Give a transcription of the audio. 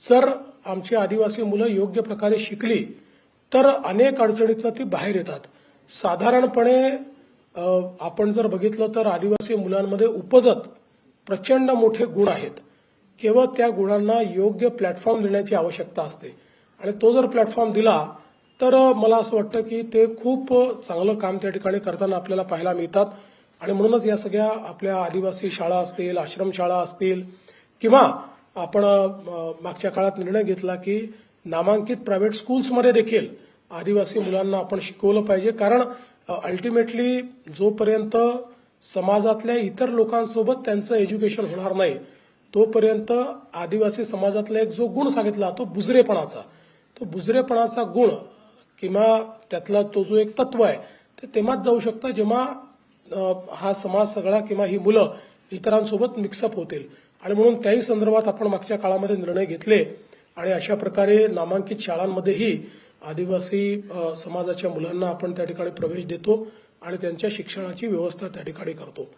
जर आमची आदिवासी मुलं योग्य प्रकारे शिकली तर अनेक अडचणीतनं ती बाहेर येतात. साधारणपणे आपण जर बघितलं तर आदिवासी मुलांमध्ये उपजत प्रचंड मोठे गुण आहेत. केवळ त्या गुणांना योग्य प्लॅटफॉर्म देण्याची आवश्यकता असते. आणि तो जर प्लॅटफॉर्म दिला तर मला असं वाटतं की ते खूप चांगलं काम त्या ठिकाणी करताना आपल्याला पाहायला मिळतात. आणि म्हणूनच या सगळ्या आपल्या आदिवासी शाळा असतील आश्रमशाळा असतील किंवा आपण मागच्या काळात निर्णय घेतला की नामांकित प्रायव्हेट स्कूल्समध्ये देखील आदिवासी मुलांना आपण शिकवलं पाहिजे. कारण अल्टिमेटली जोपर्यंत समाजातल्या इतर लोकांसोबत त्यांचं एज्युकेशन होणार नाही तोपर्यंत आदिवासी समाजातला एक जो गुण सांगितला तो बुजरेपणाचा. तो बुजरेपणाचा गुण किंवा त्यातला तो जो एक तत्व आहे ते तेव्हाच जाऊ शकतं जेव्हा हा समाज सगळा किंवा ही मुलं इतरांसोबत मिक्सअप होतील. आणि म्हणून त्याही संदर्भात आपण मागच्या काळामध्ये निर्णय घेतले. आणि अशा प्रकारे नामांकित शाळांमध्येही आदिवासी समाजाच्या मुलांना आपण त्या ठिकाणी प्रवेश देतो आणि त्यांच्या शिक्षणाची व्यवस्था त्या ठिकाणी करतो.